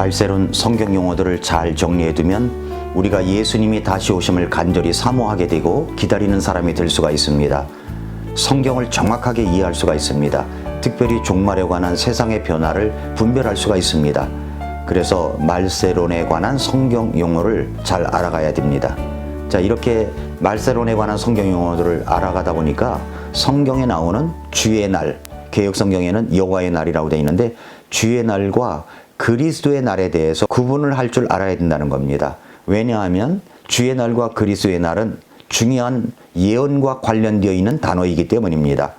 말세론 성경 용어들을 잘 정리해두면 우리가 예수님이 다시 오심을 간절히 사모하게 되고 기다리는 사람이 될 수가 있습니다. 성경을 정확하게 이해할 수가 있습니다. 특별히 종말에 관한 세상의 변화를 분별할 수가 있습니다. 그래서 말세론에 관한 성경 용어를 잘 알아가야 됩니다. 자, 이렇게 말세론에 관한 성경 용어들을 알아가다 보니까 성경에 나오는 주의 날, 개혁 성경에는 여호와의 날이라고 되어 있는데 주의 날과 그리스도의 날에 대해서 구분을 할 줄 알아야 된다는 겁니다. 왜냐하면 주의 날과 그리스도의 날은 중요한 예언과 관련되어 있는 단어이기 때문입니다.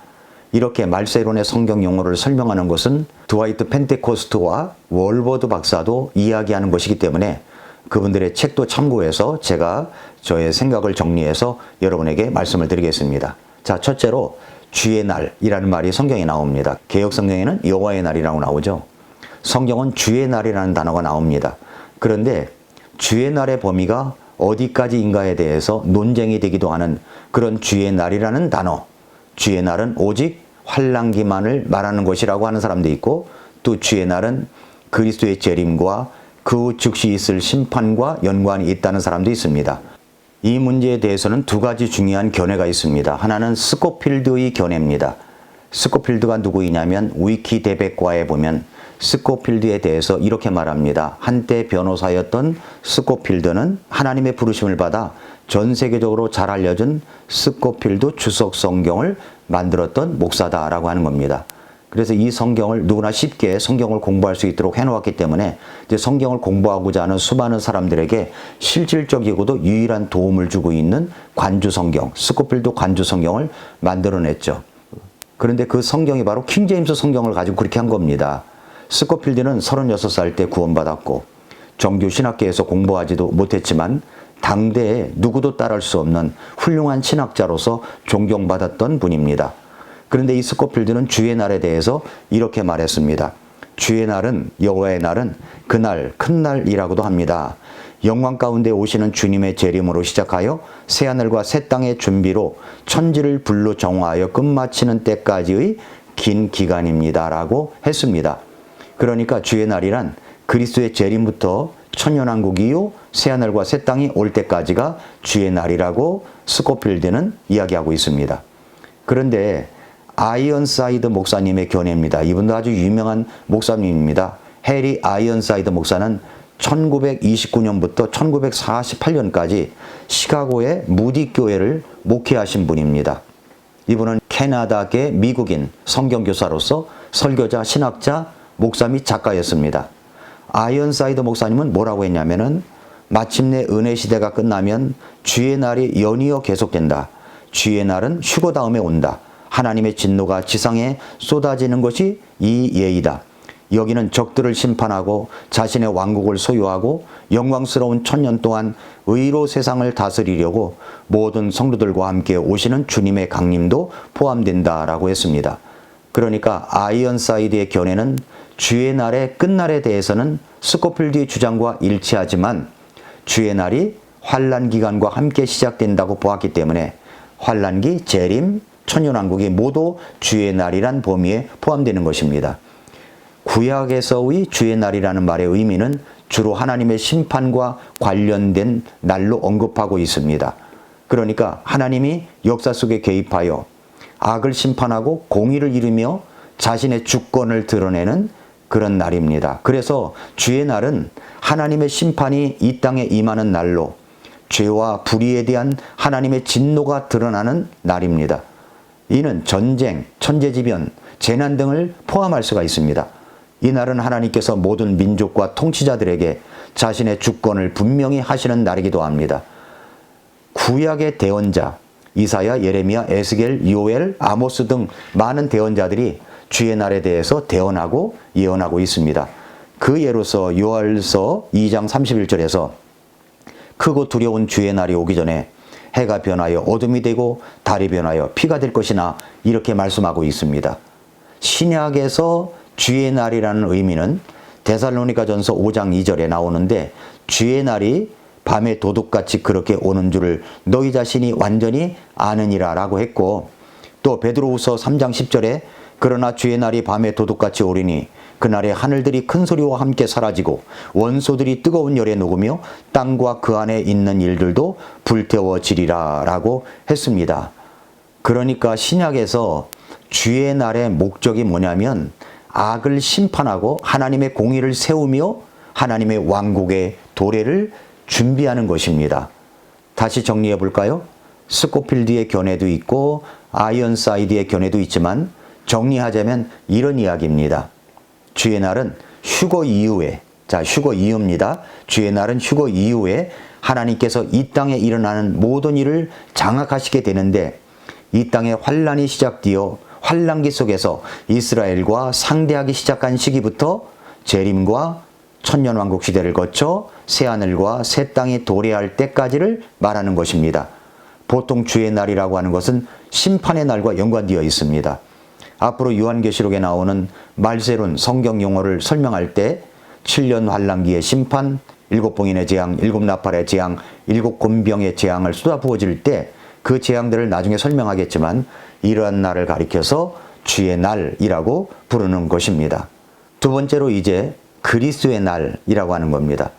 이렇게 말세론의 성경 용어를 설명하는 것은 드와이트 펜테코스트와 월버드 박사도 이야기하는 것이기 때문에 그분들의 책도 참고해서 제가 저의 생각을 정리해서 여러분에게 말씀을 드리겠습니다. 자, 첫째로 주의 날이라는 말이 성경에 나옵니다. 개혁 성경에는 여호와의 날이라고 나오죠. 성경은 주의 날이라는 단어가 나옵니다. 그런데 주의 날의 범위가 어디까지인가에 대해서 논쟁이 되기도 하는 그런 주의 날이라는 단어. 주의 날은 오직 환란기만을 말하는 것이라고 하는 사람도 있고 또 주의 날은 그리스도의 재림과 그 즉시 있을 심판과 연관이 있다는 사람도 있습니다. 이 문제에 대해서는 두 가지 중요한 견해가 있습니다. 하나는 스코필드의 견해입니다. 스코필드가 누구이냐면 위키 대백과에 보면 스코필드에 대해서 이렇게 말합니다. 한때 변호사였던 스코필드는 하나님의 부르심을 받아 전 세계적으로 잘 알려진 스코필드 주석 성경을 만들었던 목사다라고 하는 겁니다. 그래서 이 성경을 누구나 쉽게 성경을 공부할 수 있도록 해놓았기 때문에 이제 성경을 공부하고자 하는 수많은 사람들에게 실질적이고도 유일한 도움을 주고 있는 관주 성경, 스코필드 관주 성경을 만들어냈죠. 그런데 그 성경이 바로 킹제임스 성경을 가지고 그렇게 한 겁니다. 스코필드는 36살 때 구원받았고 정규 신학계에서 공부하지도 못했지만 당대에 누구도 따를 수 없는 훌륭한 신학자로서 존경받았던 분입니다. 그런데 이 스코필드는 주의 날에 대해서 이렇게 말했습니다. 주의 날은 여호와의 날은 그날 큰 날이라고도 합니다. 영광 가운데 오시는 주님의 재림으로 시작하여 새 하늘과 새 땅의 준비로 천지를 불로 정화하여 끝마치는 때까지의 긴 기간입니다라고 했습니다. 그러니까 주의 날이란 그리스도의 재림부터 천년왕국 이후 새 하늘과 새 땅이 올 때까지가 주의 날이라고 스코필드는 이야기하고 있습니다. 그런데 아이언사이드 목사님의 견해입니다. 이분도 아주 유명한 목사님입니다. 해리 아이언사이드 목사는 1929년부터 1948년까지 시카고의 무디 교회를 목회하신 분입니다. 이분은 캐나다계 미국인 성경교사로서 설교자, 신학자, 목사 및 작가였습니다. 아이언사이드 목사님은 뭐라고 했냐면은 마침내 은혜 시대가 끝나면 주의 날이 연이어 계속된다. 주의 날은 휴거 다음에 온다. 하나님의 진노가 지상에 쏟아지는 것이 이 예이다. 여기는 적들을 심판하고 자신의 왕국을 소유하고 영광스러운 천년 동안 의로 세상을 다스리려고 모든 성도들과 함께 오시는 주님의 강림도 포함된다라고 했습니다. 그러니까 아이언사이드의 견해는 주의 날의 끝날에 대해서는 스코필드의 주장과 일치하지만 주의 날이 환란 기간과 함께 시작된다고 보았기 때문에 환란기, 재림, 천년왕국이 모두 주의 날이란 범위에 포함되는 것입니다. 구약에서의 주의 날이라는 말의 의미는 주로 하나님의 심판과 관련된 날로 언급하고 있습니다. 그러니까 하나님이 역사 속에 개입하여 악을 심판하고 공의를 이루며 자신의 주권을 드러내는 그런 날입니다. 그래서 주의 날은 하나님의 심판이 이 땅에 임하는 날로 죄와 불의에 대한 하나님의 진노가 드러나는 날입니다. 이는 전쟁, 천재지변, 재난 등을 포함할 수가 있습니다. 이 날은 하나님께서 모든 민족과 통치자들에게 자신의 주권을 분명히 하시는 날이기도 합니다. 구약의 대언자 이사야, 예레미야, 에스겔, 요엘, 아모스 등 많은 대언자들이 주의 날에 대해서 대언하고 예언하고 있습니다. 그 예로서 요엘서 2장 31절에서 크고 두려운 주의 날이 오기 전에 해가 변하여 어둠이 되고 달이 변하여 피가 될 것이나 이렇게 말씀하고 있습니다. 신약에서 주의 날이라는 의미는 데살로니가 전서 5장 2절에 나오는데 주의 날이 밤에 도둑같이 그렇게 오는 줄을 너희 자신이 완전히 아느니라 라고 했고 또 베드로후서 3장 10절에 그러나 주의 날이 밤에 도둑같이 오리니 그날에 하늘들이 큰 소리와 함께 사라지고 원소들이 뜨거운 열에 녹으며 땅과 그 안에 있는 일들도 불태워지리라 라고 했습니다. 그러니까 신약에서 주의 날의 목적이 뭐냐면 악을 심판하고 하나님의 공의를 세우며 하나님의 왕국의 도래를 준비하는 것입니다. 다시 정리해 볼까요? 스코필드의 견해도 있고 아이언사이드의 견해도 있지만 정리하자면 이런 이야기입니다. 주의 날은 휴거 이후에 자 휴거 이후입니다. 주의 날은 휴거 이후에 하나님께서 이 땅에 일어나는 모든 일을 장악하시게 되는데 이 땅에 환란이 시작되어 환란기 속에서 이스라엘과 상대하기 시작한 시기부터 재림과 천년왕국 시대를 거쳐 새하늘과 새 땅이 도래할 때까지를 말하는 것입니다. 보통 주의 날이라고 하는 것은 심판의 날과 연관되어 있습니다. 앞으로 요한계시록에 나오는 말세론 성경 용어를 설명할 때 7년 환란기의 심판, 일곱 봉인의 재앙, 일곱 나팔의 재앙, 일곱 곤병의 재앙을 쏟아 부어질 때 그 재앙들을 나중에 설명하겠지만 이러한 날을 가리켜서 주의 날이라고 부르는 것입니다. 두 번째로 이제 그리스도의 날이라고 하는 겁니다.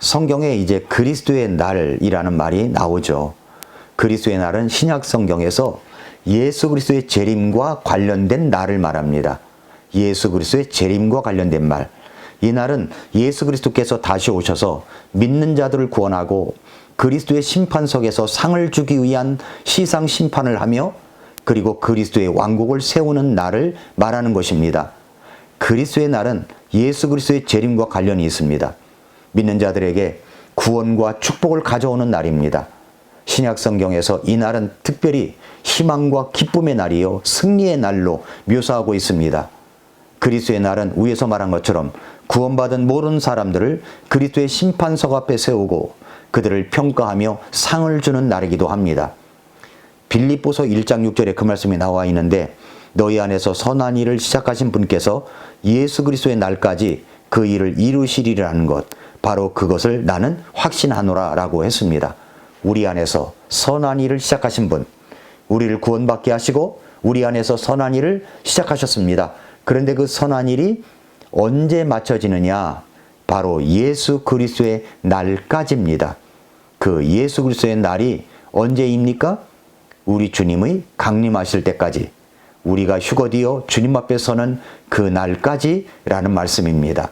성경에 이제 그리스도의 날이라는 말이 나오죠. 그리스도의 날은 신약 성경에서 예수 그리스도의 재림과 관련된 날을 말합니다. 예수 그리스도의 재림과 관련된 말. 이 날은 예수 그리스도께서 다시 오셔서 믿는 자들을 구원하고 그리스도의 심판석에서 상을 주기 위한 시상 심판을 하며 그리고 그리스도의 왕국을 세우는 날을 말하는 것입니다. 그리스도의 날은 예수 그리스도의 재림과 관련이 있습니다. 믿는 자들에게 구원과 축복을 가져오는 날입니다. 신약 성경에서 이 날은 특별히 희망과 기쁨의 날이요 승리의 날로 묘사하고 있습니다. 그리스도의 날은 위에서 말한 것처럼 구원받은 모든 사람들을 그리스도의 심판석 앞에 세우고 그들을 평가하며 상을 주는 날이기도 합니다. 빌립보서 1장 6절에 그 말씀이 나와 있는데 너희 안에서 선한 일을 시작하신 분께서 예수 그리스도의 날까지 그 일을 이루시리라는 것 바로 그것을 나는 확신하노라라고 했습니다. 우리 안에서 선한 일을 시작하신 분 우리를 구원받게 하시고 우리 안에서 선한 일을 시작하셨습니다. 그런데 그 선한 일이 언제 맞춰지느냐? 바로 예수 그리스도의 날까지입니다. 그 예수 그리스도의 날이 언제입니까? 우리 주님의 강림하실 때까지 우리가 휴거되어 주님 앞에 서는 그 날까지라는 말씀입니다.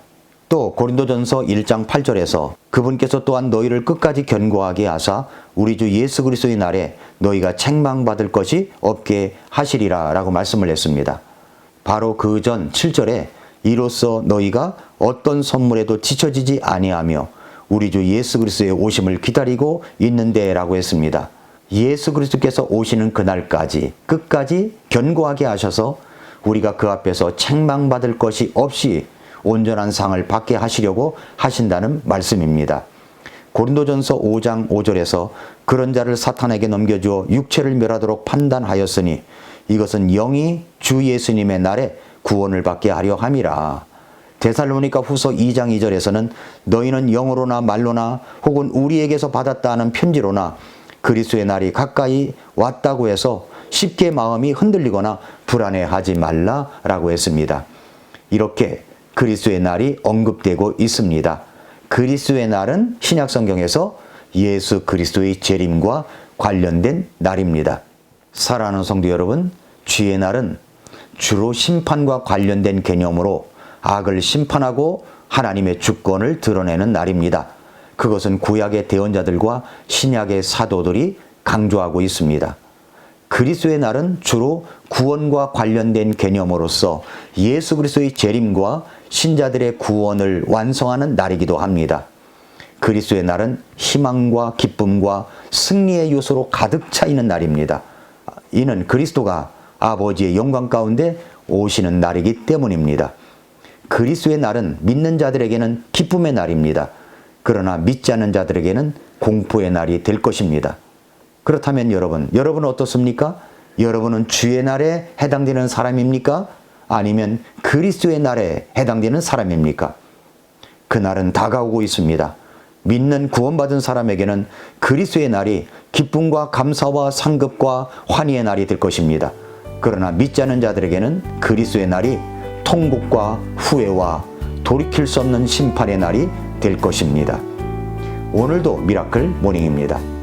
또 고린도전서 1장 8절에서 그분께서 또한 너희를 끝까지 견고하게 하사 우리 주 예수 그리스도의 날에 너희가 책망받을 것이 없게 하시리라 라고 말씀을 했습니다. 바로 그 전 7절에 이로써 너희가 어떤 선물에도 지쳐지지 아니하며 우리 주 예수 그리스도의 오심을 기다리고 있는데라고 했습니다. 예수 그리스도께서 오시는 그날까지 끝까지 견고하게 하셔서 우리가 그 앞에서 책망받을 것이 없이 온전한 상을 받게 하시려고 하신다는 말씀입니다. 고린도전서 5장 5절에서 그런 자를 사탄에게 넘겨주어 육체를 멸하도록 판단하였으니 이것은 영이 주 예수님의 날에 구원을 받게 하려 함이라. 데살로니가 후서 2장 2절에서는 너희는 영으로나 말로나 혹은 우리에게서 받았다 하는 편지로나 그리스도의 날이 가까이 왔다고 해서 쉽게 마음이 흔들리거나 불안해하지 말라라고 했습니다. 이렇게 그리스도의 날이 언급되고 있습니다. 그리스도의 날은 신약 성경에서 예수 그리스도의 재림과 관련된 날입니다. 사랑하는 성도 여러분, 주의 날은 주로 심판과 관련된 개념으로 악을 심판하고 하나님의 주권을 드러내는 날입니다. 그것은 구약의 대언자들과 신약의 사도들이 강조하고 있습니다. 그리스도의 날은 주로 구원과 관련된 개념으로서 예수 그리스도의 재림과 신자들의 구원을 완성하는 날이기도 합니다. 그리스도의 날은 희망과 기쁨과 승리의 요소로 가득 차 있는 날입니다. 이는 그리스도가 아버지의 영광 가운데 오시는 날이기 때문입니다. 그리스도의 날은 믿는 자들에게는 기쁨의 날입니다. 그러나 믿지 않는 자들에게는 공포의 날이 될 것입니다. 그렇다면 여러분, 여러분은 어떻습니까? 여러분은 주의 날에 해당되는 사람입니까? 아니면 그리스도의 날에 해당되는 사람입니까? 그 날은 다가오고 있습니다. 믿는 구원받은 사람에게는 그리스도의 날이 기쁨과 감사와 상급과 환희의 날이 될 것입니다. 그러나 믿지 않는 자들에게는 그리스도의 날이 통곡과 후회와 돌이킬 수 없는 심판의 날이 될 것입니다. 오늘도 미라클 모닝입니다.